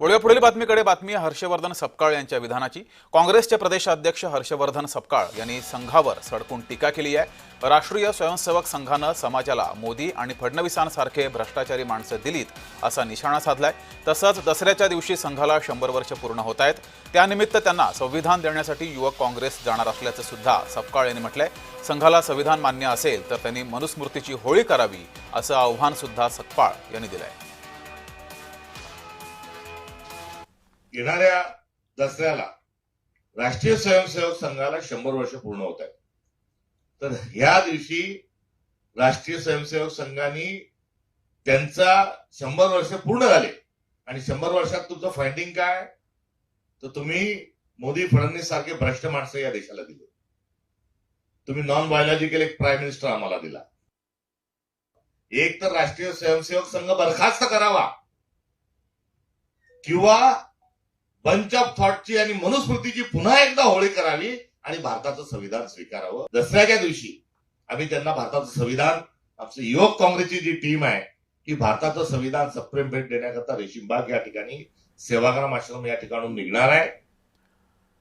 वळूया पुढील बातमीकडे. बातमी हर्षवर्धन सपकाळ यांच्या विधानाची. काँग्रेसचे प्रदेशाध्यक्ष हर्षवर्धन सपकाळ यांनी संघावर सडकून टीका केली आहे. राष्ट्रीय स्वयंसेवक संघानं समाजाला मोदी आणि फडणवीसांसारखे भ्रष्टाचारी माणसं दिलीत असा निशाणा साधलाय. तसंच दसऱ्याच्या दिवशी संघाला शंभर वर्ष पूर्ण होत आहेत. त्यानिमित्त त्यांना संविधान देण्यासाठी युवक काँग्रेस जाणार असल्याचं सुद्धा सपकाळ यांनी म्हटलंय. संघाला संविधान मान्य असेल तर त्यांनी मनुस्मृतीची होळी करावी असं आव्हान सुद्धा सपकाळ यांनी आहे येणाऱ्या दसऱ्याला राष्ट्रीय स्वयंसेवक संघाला शंभर वर्ष पूर्ण होत आहेत. तर ह्या दिवशी राष्ट्रीय स्वयंसेवक संघाने त्यांचा शंभर वर्ष पूर्ण झाले. आणि शंभर वर्षात तुमचं फायंडिंग काय? तर तुम्ही मोदी फडणवीस सारखे भ्रष्ट माणसं या देशाला दिले. तुम्ही नॉन बायोलॉजिकल एक प्राईम मिनिस्टर आम्हाला दिला. एक तर राष्ट्रीय स्वयंसेवक संघ बरखास्त करावा. किंवा बंच ऑफ थॉटची आणि मनुस्मृतीची पुन्हा एकदा होळी करावी आणि भारताचं संविधान स्वीकारावं. दसऱ्याच्या दिवशी आम्ही त्यांना भारताचं संविधान आमचं युवक काँग्रेसची जी टीम आहे की भारताचं संविधान सप्रेम भेट देण्याकरता रेशीमबाग या ठिकाणी सेवाग्राम आश्रम या ठिकाणून निघणार आहे.